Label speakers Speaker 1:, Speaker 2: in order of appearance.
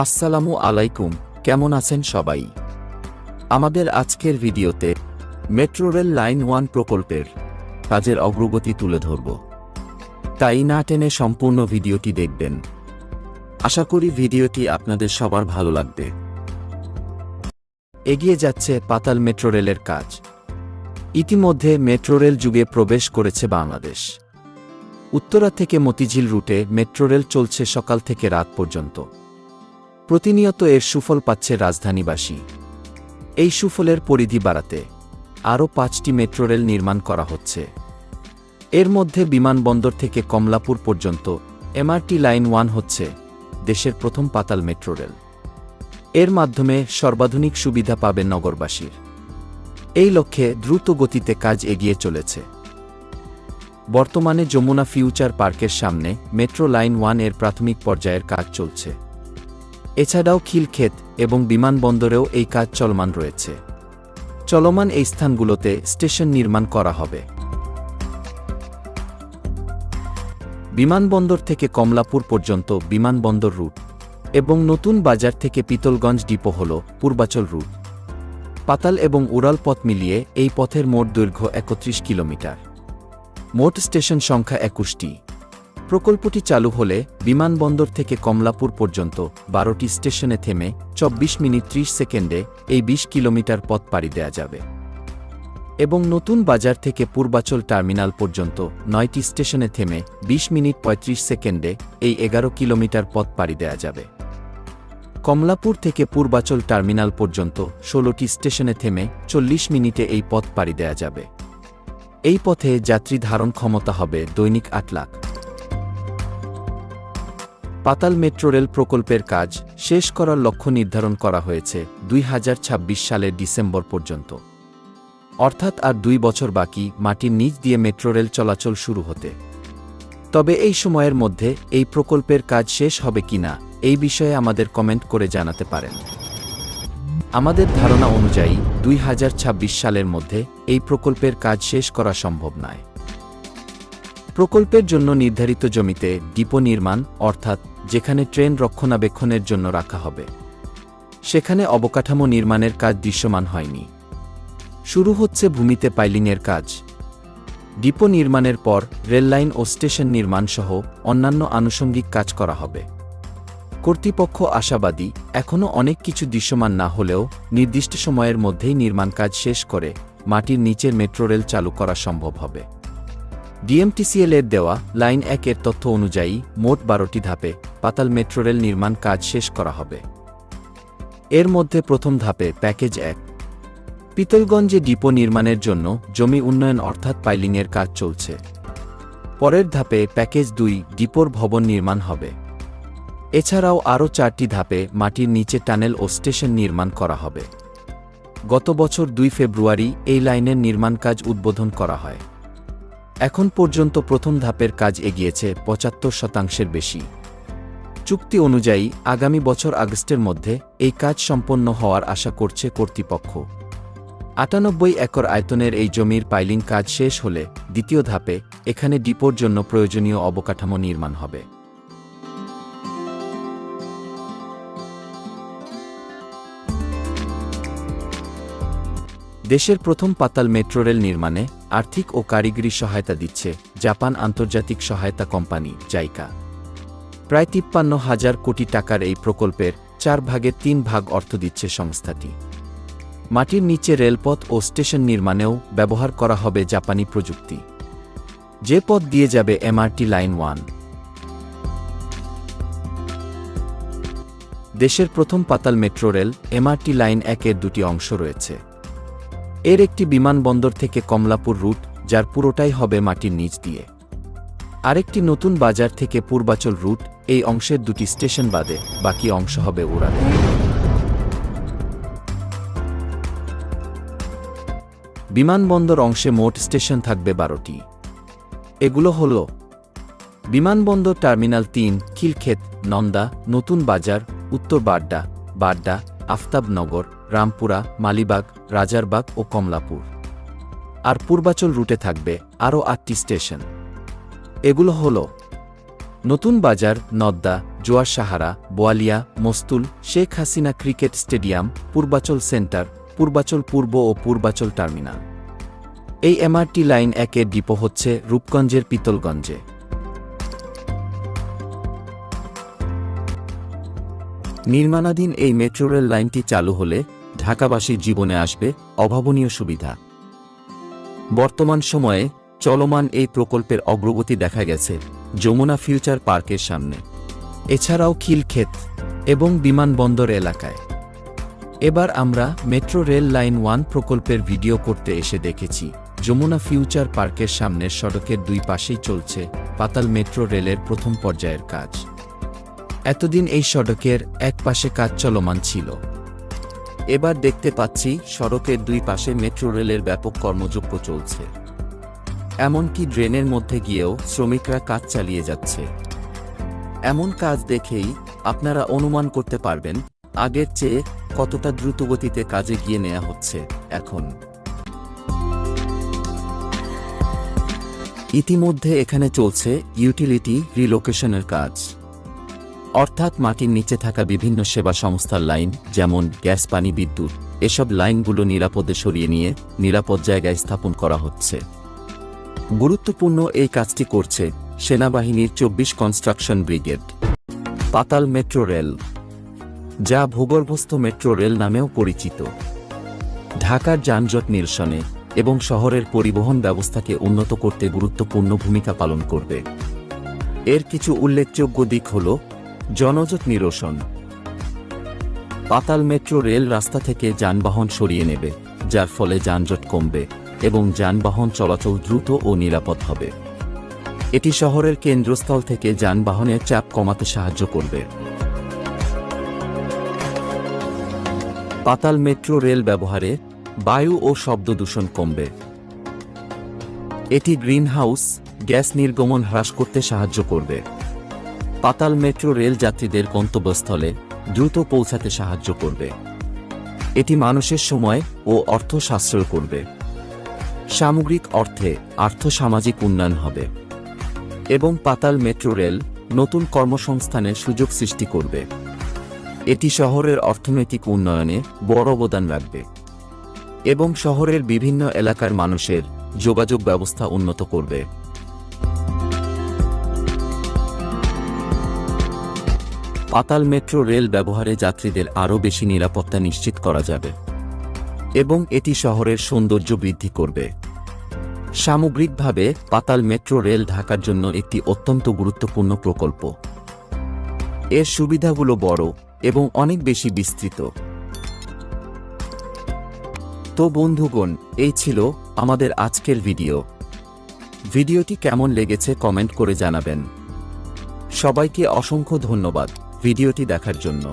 Speaker 1: আসসালামু আলাইকুম, কেমন আছেন সবাই? আমাদের আজকের ভিডিওতে মেট্রো রেল লাইন ওয়ান প্রকল্পের কাজের অগ্রগতি তুলে ধরব। তাই না টেনে সম্পূর্ণ ভিডিওটি দেখবেন। আশা করি ভিডিওটি আপনাদের সবার ভালো লাগবে। এগিয়ে যাচ্ছে পাতাল মেট্রো রেলের কাজ। ইতিমধ্যে মেট্রো রেল যুগে প্রবেশ করেছে বাংলাদেশ। উত্তরা থেকে মতিঝিল রুটে মেট্রো রেল চলছে সকাল থেকে রাত পর্যন্ত। প্রতিনিয়ত এর সুফল পাচ্ছে রাজধানীবাসী। এই সুফলের পরিধি বাড়াতে আরও পাঁচটি মেট্রো রেল নির্মাণ করা হচ্ছে। এর মধ্যে বিমানবন্দর থেকে কমলাপুর পর্যন্ত এমআরটি লাইন ওয়ান হচ্ছে দেশের প্রথম পাতাল মেট্রো রেল। এর মাধ্যমে সর্বাধুনিক সুবিধা পাবে নগরবাসীর। এই লক্ষ্যে দ্রুত গতিতে কাজ এগিয়ে চলেছে। বর্তমানে যমুনা ফিউচার পার্কের সামনে মেট্রো লাইন ওয়ানের প্রাথমিক পর্যায়ের কাজ চলছে। এছাড়াও খিলক্ষেত এবং বিমানবন্দরেও এই কাজ চলমান রয়েছে। চলমান এই স্থানগুলোতে স্টেশন নির্মাণ করা হবে। বিমানবন্দর থেকে কমলাপুর পর্যন্ত বিমানবন্দর রুট এবং নতুন বাজার থেকে পিতলগঞ্জ ডিপো হল পূর্বাচল রুট। পাতাল এবং উড়াল পথ মিলিয়ে এই পথের মোট দৈর্ঘ্য একত্রিশ কিলোমিটার। মোট স্টেশন সংখ্যা একুশটি। প্রকল্পটি চালু হলে বিমানবন্দর থেকে কমলাপুর পর্যন্ত বারোটি স্টেশনে থেমে চব্বিশ মিনিট ত্রিশ সেকেন্ডে এই বিশ কিলোমিটার পথ পাড়ি দেয়া যাবে। এবং নতুন বাজার থেকে পূর্বাচল টার্মিনাল পর্যন্ত নয়টি স্টেশনে থেমে বিশ মিনিট পঁয়ত্রিশ সেকেন্ডে এই এগারো কিলোমিটার পথ পাড়ি দেয়া যাবে। কমলাপুর থেকে পূর্বাচল টার্মিনাল পর্যন্ত ষোলোটি স্টেশনে থেমে চল্লিশ মিনিটে এই পথ পাড়ি দেয়া যাবে। এই পথে যাত্রী ধারণ ক্ষমতা হবে দৈনিক আট লাখ। পাতাল মেট্রো রেল প্রকল্পের কাজ শেষ করার লক্ষ্য নির্ধারণ করা হয়েছে দুই হাজার ছাব্বিশ সালের ডিসেম্বর পর্যন্ত। অর্থাৎ আর দুই বছর বাকি মাটির নিচ দিয়ে মেট্রো রেল চলাচল শুরু হতে। তবে এই সময়ের মধ্যে এই প্রকল্পের কাজ শেষ হবে কিনা, এই বিষয়ে আমাদের কমেন্ট করে জানাতে পারেন। আমাদের ধারণা অনুযায়ী দুই হাজার ছাব্বিশ সালের মধ্যে এই প্রকল্পের কাজ শেষ করা সম্ভব নয়। প্রকল্পের জন্য নির্ধারিত জমিতে ডিপো নির্মাণ, অর্থাৎ যেখানে ট্রেন রক্ষণাবেক্ষণের জন্য রাখা হবে। সেখানে অবকাঠামো নির্মাণের কাজ দৃশ্যমান হয়নি। শুরু হচ্ছে ভূমিতে পাইলিংয়ের কাজ। ডিপো নির্মাণের পর রেললাইন ও স্টেশন নির্মাণ সহ অন্যান্য আনুষঙ্গিক কাজ করা হবে। কর্তৃপক্ষ আশাবাদী, এখনও অনেক কিছু দৃশ্যমান না হলেও নির্দিষ্ট সময়ের মধ্যেই নির্মাণ কাজ শেষ করে মাটির নিচের মেট্রো রেল চালু করা সম্ভব হবে। ডিএমটিসিএল এর দেওয়া লাইন এক এর তথ্য অনুযায়ী মোট বারোটি ধাপে পাতাল মেট্রো রেল নির্মাণ কাজ শেষ করা হবে। এর মধ্যে প্রথম ধাপে প্যাকেজ এক। পিতলগঞ্জে ডিপো নির্মাণের জন্য জমি উন্নয়ন অর্থাৎ পাইলিংয়ের কাজ চলছে। পরের ধাপে প্যাকেজ দুই ডিপোর ভবন নির্মাণ হবে। এছাড়াও আরও চারটি ধাপে মাটির নিচে টানেল ও স্টেশন নির্মাণ করা হবে। গত বছর দুই ফেব্রুয়ারি এই লাইনের নির্মাণ কাজ উদ্বোধন করা হয়। এখন পর্যন্ত প্রথম ধাপের কাজ এগিয়েছে পঁচাত্তর শতাংশের বেশি। চুক্তি অনুযায়ী, আগামী বছর আগস্টের মধ্যে এই কাজ সম্পন্ন হওয়ার আশা করছে কর্তৃপক্ষ। আটানব্বই একর আয়তনের এই জমির পাইলিং কাজ শেষ হলে দ্বিতীয় ধাপে এখানে ডিপোর জন্য প্রয়োজনীয় অবকাঠামো নির্মাণ হবে। দেশের প্রথম পাতাল মেট্রো রেল নির্মাণে আর্থিক ও কারিগরি সহায়তা দিচ্ছে জাপান আন্তর্জাতিক সহায়তা কোম্পানি, জাইকা। প্রায় তিপ্পান্ন হাজার কোটি টাকার এই প্রকল্পের চার ভাগের তিন ভাগ অর্থ দিচ্ছে সংস্থাটি। মাটির নিচে রেলপথ ও স্টেশন নির্মাণেও ব্যবহার করা হবে জাপানি প্রযুক্তি। যে পথ দিয়ে যাবে এমআরটি লাইন ওয়ান। দেশের প্রথম পাতাল মেট্রো রেল এমআরটি লাইন একের দুটি অংশ রয়েছে। এর একটি বিমানবন্দর থেকে কমলাপুর রুট, যার পুরোটাই হবে মাটির নিচ দিয়ে। আরেকটি নতুন বাজার থেকে পূর্বাচল রুট, এই অংশের দুটি স্টেশন বাদে বাকি অংশ হবে উড়াল বিমানবন্দর অংশে মোট স্টেশন থাকবে বারোটি। এগুলো হল বিমানবন্দর টার্মিনাল তিন, খিলক্ষেত, নন্দা, নতুন বাজার, উত্তর বাড্ডা বাড্ডা, আফতাবনগর রামপুরা, মালিবাগ, রাজারবাগ ও কমলাপুর। আর পূর্বাচল রুটে থাকবে আরও আটটি স্টেশন। এগুলো হল Natun Bazar, Nadda, Joar Sahara, Boalia, Mastul, Sheikh Hasina cricket stadium, Purbachal centre, Purbachal Purba ও পূর্বাচল টার্মিনাল। এই এমআরটি লাইন একের ডিপো হচ্ছে রূপগঞ্জের পিতলগঞ্জে। নির্মাণাধীন এই মেট্রো রেল লাইনটি চালু হলে ঢাকাবাসীর জীবনে আসবে, অভাবনীয় সুবিধা। বর্তমান সময়ে চলমান এই প্রকল্পের অগ্রগতি দেখা গেছে যমুনা ফিউচার পার্কের সামনে। এছাড়াও খিলক্ষেত এবং বিমানবন্দর এলাকায়। এবার আমরা মেট্রো রেল লাইন ওয়ান প্রকল্পের ভিডিও করতে এসে দেখেছি। যমুনা ফিউচার পার্কের সামনের সড়কের দুই পাশেই চলছে পাতাল মেট্রো রেলের প্রথম পর্যায়ের কাজ। এতদিন এই সড়কের এক পাশে কাজ চলমান ছিল। এবার দেখতে পাচ্ছি সড়কের দুই পাশে মেট্রো রেলের ব্যাপক কর্মযজ্ঞ চলছে। এমনকি ড্রেনের মধ্যে গিয়েও শ্রমিকরা কাজ চালিয়ে যাচ্ছে। এমন কাজ দেখেই আপনারা অনুমান করতে পারবেন, আগের চেয়ে কতটা দ্রুতগতিতে কাজে গিয়ে নেওয়া হচ্ছে এখন। ইতিমধ্যে এখানে চলছে ইউটিলিটি রিলোকেশনের কাজ। অর্থাৎ মাটির নিচে থাকা বিভিন্ন সেবা সংস্থার লাইন, যেমন গ্যাস, পানি, বিদ্যুৎ, এসব লাইনগুলো নিরাপদে সরিয়ে নিয়ে নিরাপদ জায়গায় স্থাপন করা হচ্ছে। গুরুত্বপূর্ণ এই কাজটি করছে সেনাবাহিনীর চব্বিশ কনস্ট্রাকশন ব্রিগেড। পাতাল মেট্রো রেল, যা ভূগর্ভস্থ মেট্রো রেল নামেও পরিচিত। ঢাকার যানজট নিরসনে এবং শহরের পরিবহন ব্যবস্থাকে উন্নত করতে গুরুত্বপূর্ণ ভূমিকা পালন করবে। এর কিছু উল্লেখযোগ্য দিক হল জনজট নিরসন। পাতাল মেট্রো রেল রাস্তা থেকে যানবাহন সরিয়ে নেবে, যার ফলে যানজট কমবে এবং যানবাহন চলাচল দ্রুত ও নিরাপদ হবে। এটি শহরের কেন্দ্রস্থল থেকে যানবাহনের চাপ কমাতে সাহায্য করবে। পাতাল মেট্রো রেল ব্যবহারে বায়ু ও শব্দ দূষণ কমবে। এটি গ্রিনহাউস গ্যাস নির্গমন হ্রাস করতে সাহায্য করবে। পাতাল মেট্রো রেল যাত্রীদের গন্তব্যস্থলে দ্রুত পৌঁছাতে সাহায্য করবে। এটি মানুষের সময় ও অর্থ সাশ্রয় করবে। সামগ্রিক অর্থে আর্থসামাজিক উন্নয়ন হবে এবং পাতাল মেট্রো রেল নতুন কর্মসংস্থানের সুযোগ সৃষ্টি করবে। এটি শহরের অর্থনৈতিক উন্নয়নে বড় অবদান রাখবে এবং শহরের বিভিন্ন এলাকার মানুষের যোগাযোগ ব্যবস্থা উন্নত করবে। পাতাল মেট্রো রেল ব্যবহারে যাত্রীদের আরও বেশি নিরাপত্তা নিশ্চিত করা যাবে। এবং এটি শহরের সৌন্দর্য বৃদ্ধি করবে। সামগ্রিকভাবে, পাতাল মেট্রো রেল ঢাকার জন্য একটি অত্যন্ত গুরুত্বপূর্ণ প্রকল্প। এর সুবিধাগুলো বড় এবং অনেক বেশি বিস্তৃত। তো বন্ধুগণ, এই ছিল আমাদের আজকের ভিডিও। ভিডিওটি কেমন লেগেছে কমেন্ট করে জানাবেন। সবাইকে অসংখ্য ধন্যবাদ। ভিডিওটি দেখার জন্য